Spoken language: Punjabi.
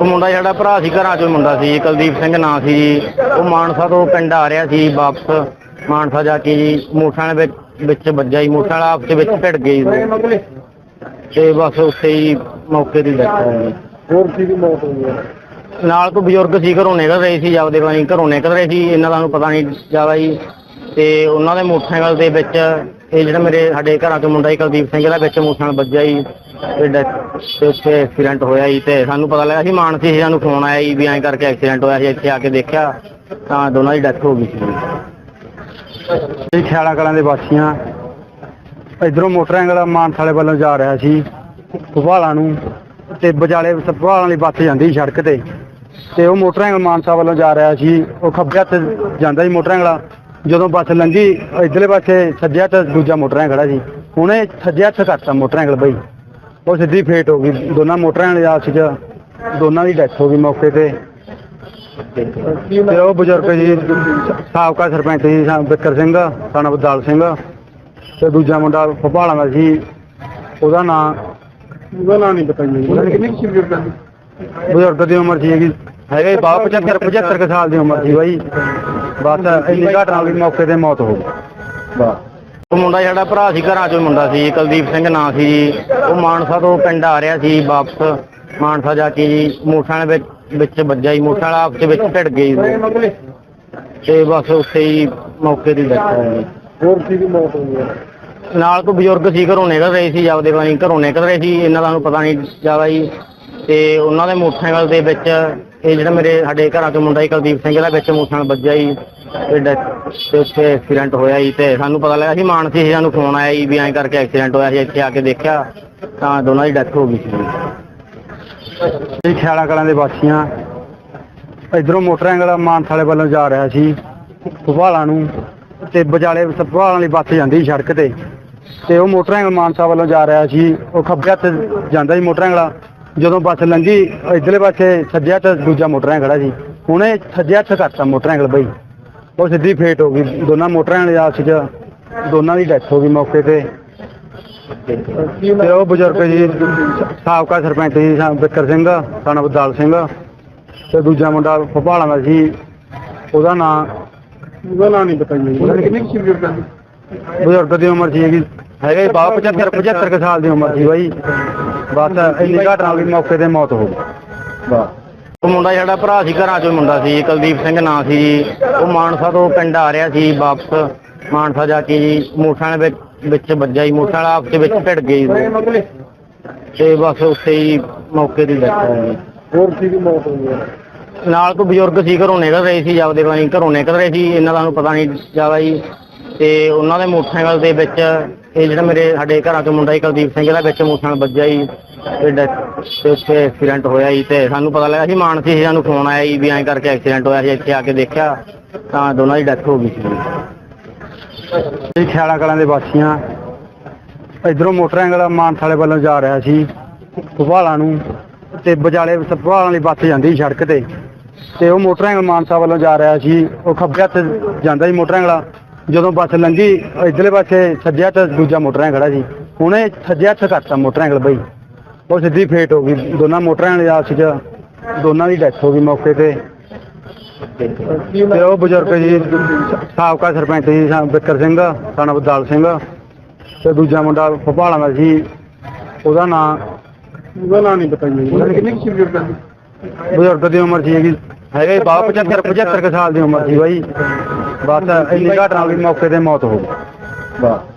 ਉਹ ਮੁੰਡਾ ਸਾਡਾ ਭਰਾ ਸੀ ਘਰਾਂ ਚੋਂ ਮੁੰਡਾ ਸੀ ਕੁਲਦੀਪ ਸਿੰਘ ਨਾਂ ਸੀ ਜੀ। ਉਹ ਮਾਨਸਾ ਤੋਂ ਪਿੰਡ ਆ ਰਿਹਾ ਸੀ ਵਾਪਸ। ਮਾਨਸਾ ਜਾ ਕੇ ਜੀ ਮੋਟਰਸਾਈਕਲ ਵਿੱਚ ਵਿੱਚ ਵੱਜਾ ਜੀ। ਮੋਟਰਸਾਈਕਲ ਆਪਸ ਵਿੱਚ ਭਿੜ ਗਈ ਜੀ। ਤੇ ਬਸ ਉੱਥੇ ਹੀ ਮੌਕੇ ਦੀ ਡੈਥ ਹੋ ਗਈ। ਹੋਰ ਕੀ ਦੀ ਮੌਤ ਹੋਈ ਹੈ? ਨਾਲ ਕੋਈ ਬਜ਼ੁਰਗ ਸੀ ਘਰੋਂ ਨਿਕਲ ਰਹੇ ਸੀ ਆਪਦੇ ਵਾਲੀ ਘਰੋਂ ਨਿਕਲ ਰਹੇ ਸੀ। ਇਹਨਾਂ ਦਾ ਨੂੰ ਪਤਾ ਨਹੀਂ ਜ਼ਿਆਦਾ ਜੀ। ਤੇ ਉਹਨਾਂ ਦੇ ਮੋਟਰਸਾਈਕਲ ਦੇ ਵਿੱਚ ਇਹ ਜਿਹੜਾ ਮੇਰੇ ਸਾਡੇ ਘਰਾਂ ਤੋਂ ਮੁੰਡਾ ਸੀ ਕੁਲਦੀਪ ਸਿੰਘ ਦਾ ਵਿੱਚ ਮੋਟਰਸਾਈਕਲ ਵੱਜਿਆ ਜੀ। ਤੇ death- ਤੇ ਉੱਥੇ ਐਕਸੀਡੈਂਟ ਹੋਇਆ ਜੀ ਤੇ ਸਾਨੂੰ ਪਤਾ ਲੱਗਾ ਸੀ ਮਾਨਸੀ ਸੀ ਸਾਨੂੰ ਫੋਨ ਆਇਆ ਜੀ ਵੀ ਐਂ ਕਰਕੇ ਐਕਸੀਡੈਂਟ ਹੋਇਆ ਸੀ, ਇੱਥੇ ਆ ਕੇ ਦੇਖਿਆ ਤਾਂ ਦੋਨਾਂ ਦੀ ਡੈਥ ਹੋ ਗਈ ਸੀ। ਇਹ ਖਿਆਲਾ ਕਲਾਂ ਦੇ ਵਾਸੀਆਂ, ਇਧਰੋਂ ਮੋਟਰਸਾਈਕਲ ਮਾਨਸਾ ਵਾਲੇ ਵੱਲੋਂ ਜਾ ਰਿਹਾ ਸੀ, ਭਵਾਲਾ ਨੂੰ ਤੇ ਵਿਚਾਲੇ ਭਵਾਲਾ ਵਾਲੀ ਬੱਸ ਜਾਂਦੀ ਸੀ ਸੜਕ ਤੇ ਤੇ ਉਹ ਮੋਟਰਸਾਈਕਲ ਮਾਨਸਾ ਵੱਲੋਂ ਜਾ ਰਿਹਾ ਸੀ, ਉਹ ਖੱਬੇ ਹੱਥ ਜਾਂਦਾ ਸੀ ਮੋਟਰਸਾਈਕਲ ਜਦੋਂ ਬੱਸ ਲੰਘੀ, ਇਧਰਲੇ ਪਾਸੇ ਸੱਜੇ ਹੱਥ ਦੂਜਾ ਮੋਟਰਸਾਈਕਲ ਖੜਾ ਸੀ ਉਹਨੇ ਸੱਜੇ ਹੱਥ ਕਰਤਾ ਮੋਟਰਸਾਈਕਲ ਬਈ। ਉਹ ਸਿੱਧੀ ਫੇਟ ਹੋ ਗਈ। ਦੋਨਾਂ ਮੋਟਰਸਾਈਕਲ ਦੇ ਆਪਸ 'ਚ ਦੋਨਾਂ ਦੀ ਡੈਥ ਹੋ ਗਈ ਮੌਕੇ ਤੇ। ਤੇ ਉਹ ਬਜ਼ੁਰਗ ਜੀ ਸਾਬਕਾ ਸਰਪੰਚ ਸੀ ਸਾ- ਬਿੱਕਰ ਸਿੰਘ ਸਾਨਾ ਬਦਾਲ ਸਿੰਘ ਤੇ ਦੂਜਾ ਮੁੰਡਾ ਭੋਪਾਲਾਂ ਦਾ ਸੀ। ਉਹਦਾ ਨਾਂ ਉਹਦਾ ਨਾਂ ਨਹੀਂ ਪਤਾ ਜੀ। ਕਿੰਨੀ ਕਿ ਬਜ਼ੁਰਗ ਬਜ਼ੁਰਗ ਦੀ ਉਮਰ ਸੀ ਹੈਗੀ। ਹੈਗੇ ਬਾ 75 75 ਕੁ ਸਾਲ ਦੀ ਉਮਰ ਸੀ ਬਾਈ। ਬਸ ਇੰਨੀ ਘਟਨਾ ਹੋਈ ਮੌਕੇ ਤੇ ਮੌਤ ਹੋ ਗਈ। ਬਸ। ਉਹ ਮੁੰਡਾ ਸਾਡਾ ਭਰਾ ਸੀ ਘਰਾਂ ਚੋਂ ਮੁੰਡਾ ਸੀ ਕੁਲਦੀਪ ਸਿੰਘ ਨਾਂ ਸੀ ਜੀ। ਉਹ ਮਾਨਸਾ ਤੋਂ ਪਿੰਡ ਆ ਰਿਹਾ ਸੀ ਵਾਪਸ। ਮਾਨਸਾ ਜਾ ਕੇ ਜੀ ਮੋਟਰਸਾਈਕਲ ਵਿੱਚ ਵਿੱਚ ਵੱਜਾ ਜੀ ਮੋਟਰਸਾਈਕਲ ਆਪਸ ਵਿੱਚ ਭਿੜ ਗਈ ਜੀ। ਤੇ ਬਸ ਉੱਥੇ ਹੀ ਮੌਕੇ ਦੀ ਡੈਥ ਹੋ ਗਈ। ਹੋਰ ਕੀ ਦੀ ਮੌਤ ਹੋਈ ਹੈ? ਨਾਲ ਕੋਈ ਬਜ਼ੁਰਗ ਸੀ ਘਰੋਂ ਨਿਕਲ ਰਹੇ ਸੀ ਆਪਦੇ ਵਾਲੀ ਘਰੋਂ ਨਿਕਲ ਰਹੇ ਸੀ ਇਹਨਾਂ ਦਾ ਨੂੰ ਪਤਾ ਨਹੀਂ ਜ਼ਿਆਦਾ ਜੀ। ਤੇ ਉਹਨਾਂ ਦੇ ਮੋਟਰਸਾਈਕਲ ਦੇ ਵਿੱਚ, ਇਹ ਜਿਹੜਾ ਮੇਰੇ ਸਾਡੇ ਘਰਾਂ ਤੋਂ ਮੁੰਡਾ ਸੀ ਕੁਲਦੀਪ ਸਿੰਘ ਦਾ ਵਿੱਚ ਮੋਟਰਸਾਈਕਲ ਵੱਜਿਆ ਜੀ ਤੇ death- ਤੇ ਉੱਥੇ ਐਕਸੀਡੈਂਟ ਹੋਇਆ ਜੀ ਤੇ ਸਾਨੂੰ ਪਤਾ ਲੱਗਾ ਸੀ ਮਾਨਸੀ ਸੀ, ਸਾਨੂੰ ਫੋਨ ਆਇਆ ਜੀ ਵੀ ਐਂ ਕਰਕੇ ਐਕਸੀਡੈਂਟ ਹੋਇਆ ਸੀ, ਇੱਥੇ ਆ ਕੇ ਦੇਖਿਆ ਤਾਂ ਦੋਨਾਂ ਦੀ ਡੈਥ ਹੋ ਗਈ ਸੀ। ਇਹ ਖਿਆਲਾ ਕਲਾਂ ਦੇ ਵਾਸੀਆਂ ਇਧਰੋਂ ਮੋਟਰਸਾਈਕਲ ਮਾਨਸਾ ਵਾਲੇ ਵੱਲੋਂ ਜਾ ਰਿਹਾ ਸੀ ਭਵਾਲਾ ਨੂੰ ਤੇ ਵਿਚਾਲੇ ਭਵਾਲਾ ਵਾਲੀ ਬੱਸ ਜਾਂਦੀ ਸੀ ਸੜਕ ਤੇ। ਤੇ ਉਹ ਮੋਟਰਸਾਈਕਲ ਮਾਨਸਾ ਵੱਲੋਂ ਜਾ ਰਿਹਾ ਸੀ, ਉਹ ਖੱਬੇ ਹੱਥ ਜਾਂਦਾ ਸੀ ਮੋਟਰਸਾਈਕਲ। ਜਦੋਂ ਬੱਸ ਲੰਘੀ ਇਧਰਲੇ ਪਾਸੇ ਸੱਜੇ ਹੱਥ ਦੂਜਾ ਮੋਟਰਸਾਈਕਲ ਖੜਾ ਸੀ। ਉਹਨੇ ਸੱਜੇ ਹੱਥ ਕਰਤਾ ਮੋਟਰਸਾਈਕਲ ਬਈ। ਉਹ ਸਿੱਧੀ ਫੇਟ ਹੋ ਗਈ। ਦੋਨਾਂ ਮੋਟਰਸਾਈਕਲ ਦੇ ਆਪਸ 'ਚ ਦੋਨਾਂ ਦੀ ਡੈਥ ਹੋ ਗਈ ਮੌਕੇ ਤੇ। ਤੇ ਉਹ ਬਜ਼ੁਰਗ ਜੀ ਸਾਬਕਾ ਸਰਪੰਚ ਸੀ ਸਾ- ਬਿੱਕਰ ਸਿੰਘ ਸਾਨਾ ਬਦਾਲ ਸਿੰਘ ਤੇ ਦੂਜਾ ਮੁੰਡਾ ਭੋਪਾਲਾਂ ਦਾ ਸੀ। ਉਹਦਾ ਨਾਂ ਉਹਦਾ ਨਾਂ ਨਹੀਂ ਪਤਾ ਜੀ। ਕਿੰਨੀ ਕਿ ਬਜ਼ੁਰਗ ਬਜ਼ੁਰਗ ਦੀ ਉਮਰ ਸੀ ਹੈਗੀ ਹੈਗੇ ਬਾ 75 75 ਕੁ ਸਾਲ ਦੀ ਉਮਰ ਸੀ ਬਾਈ। ਬਸ ਇੰਨੀ ਘਟਨਾ ਹੋਈ ਮੌਕੇ ਤੇ ਮੌਤ ਹੋ ਗਈ। ਬਸ। ਉਹ ਮੁੰਡਾ ਸਾਡਾ ਭਰਾ ਸੀ ਘਰਾਂ ਚੋਂ ਮੁੰਡਾ ਸੀ ਕੁਲਦੀਪ ਸਿੰਘ ਨਾਂ ਸੀ ਜੀ। ਉਹ ਮਾਨਸਾ ਤੋਂ ਪਿੰਡ ਆ ਰਿਹਾ ਸੀ ਵਾਪਸ। ਮਾਨਸਾ ਜਾ ਕੇ ਜੀ ਮੋਟਰਸਾਈਕਲ ਵਿੱਚ ਵਿੱਚ ਵੱਜਾ ਜੀ ਮੋਟਰਸਾਈਕਲ ਆਪਸ ਵਿੱਚ ਭਿੜ ਗਈ ਜੀ। ਤੇ ਬਸ ਉੱਥੇ ਹੀ ਮੌਕੇ ਦੀ ਡੈਥ ਹੋ ਗਈ। ਹੋਰ ਕੀ ਦੀ ਮੌਤ ਹੋਈ ਹੈ? ਨਾਲ ਕੋਈ ਬਜ਼ੁਰਗ ਸੀ ਘਰੋਂ ਨਿਕਲ ਰਹੇ ਸੀ ਆਪਦੇ ਵਾਲੀ ਘਰੋਂ ਨਿਕਲ ਰਹੇ ਸੀ ਇਹਨਾਂ ਦਾ ਨੂੰ ਪਤਾ ਨਹੀਂ ਜ਼ਿਆਦਾ ਜੀ। ਤੇ ਉਹਨਾਂ ਦੇ ਮੋਟਰਸਾਈਕਲ ਦੇ ਵਿੱਚ, ਇਹ ਜਿਹੜਾ ਮੇਰੇ ਸਾਡੇ ਘਰਾਂ ਤੋਂ ਮੁੰਡਾ ਸੀ ਕੁਲਦੀਪ ਸਿੰਘ ਦਾ ਵਿੱਚ ਮੋਟਰਸਾਈਕਲ ਵੱਜਿਆ ਜੀ, ਤੇ death- ਤੇ ਉੱਥੇ ਐਕਸੀਡੈਂਟ ਹੋਇਆ ਜੀ, ਤੇ ਸਾਨੂੰ ਪਤਾ ਲੱਗਾ ਸੀ ਮਾਨਸੀ ਸੀ ਸਾਨੂੰ ਫੋਨ ਆਇਆ ਜੀ ਵੀ ਐਂ ਕਰਕੇ ਐਕਸੀਡੈਂਟ ਹੋਇਆ ਸੀ, ਇੱਥੇ ਆ ਕੇ ਦੇਖਿਆ, ਤਾਂ ਦੋਨਾਂ ਦੀ ਡੈਥ ਹੋ ਗਈ ਸੀ। ਇਹ ਖਿਆਲਾ ਕਲਾਂ ਦੇ ਵਾਸੀਆਂ, ਇਧਰੋਂ ਮੋਟਰਸਾਈਕਲ ਮਾਨਸਾ ਵਾਲੇ ਵੱਲੋਂ ਜਾ ਰਿਹਾ ਸੀ ਭਵਾਲਾ ਨੂੰ, ਤੇ ਬਜਾਲੇ ਭਵਾਲਾ ਵਾਲੀ ਬੱਸ ਜਾਂਦੀ ਸੀ ਸੜਕ ਤੇ ਤੇ ਉਹ ਮੋਟਰਸਾਈਕਲ ਮਾਨਸਾ ਵੱਲੋਂ ਜਾ ਰਿਹਾ ਸੀ, ਉਹ ਖੱਬੇ ਹੱਥ ਜਾਂਦਾ ਸੀ ਮੋਟਰਸਾਈਕਲ ਜਦੋਂ ਬੱਸ ਲੰਘੀ ਇਧਰਲੇ ਪਾਸੇ ਸੱਜੇ ਹੱਥ ਦੂਜਾ ਮੋਟਰਸਾਈਕਲ ਖੜਾ ਸੀ। ਉਹਨੇ ਸੱਜੇ ਹੱਥ ਕਰਤਾ ਮੋਟਰਸਾਈਕਲ ਬਈ। ਉਹ ਸਿੱਧੀ ਫੇਟ ਹੋ ਗਈ। ਦੋਨਾਂ ਮੋਟਰਸਾਈਕਲ ਆਪਸ 'ਚ ਦੋਨਾਂ ਦੀ ਡੈਥ ਹੋ ਗਈ ਮੌਕੇ ਤੇ। ਤੇ ਉਹ ਬਜ਼ੁਰਗ ਜੀ ਸਾਬਕਾ ਸਰਪੰਚ ਸਾ- ਬਿੱਕਰ ਸਿੰਘ ਸਾਨਾ ਬਦਾਲ ਸਿੰਘ ਤੇ ਦੂਜਾ ਮੁੰਡਾ ਭੋਪਾਲਾਂ ਦਾ ਸੀ। ਉਹਦਾ ਨਾਂ ਉਹਦਾ ਨਾਂ ਨਹੀਂ ਪਤਾ ਜੀ। ਕਿੰਨੀ ਕਿ ਬਜ਼ੁਰਗ ਬਜ਼ੁਰਗ ਦੀ ਉਮਰ ਸੀ ਹੈਗੀ। ਹੈਗੇ ਬਾ 75 75 ਕੁ ਸਾਲ ਦੀ ਉਮਰ ਸੀ ਬਾਈ। ਬਸ ਇੰਨੀ ਘਟਨਾ ਹੋਈ ਮੌਕੇ ਤੇ ਮੌਤ ਹੋ ਗਈ। ਬਸ।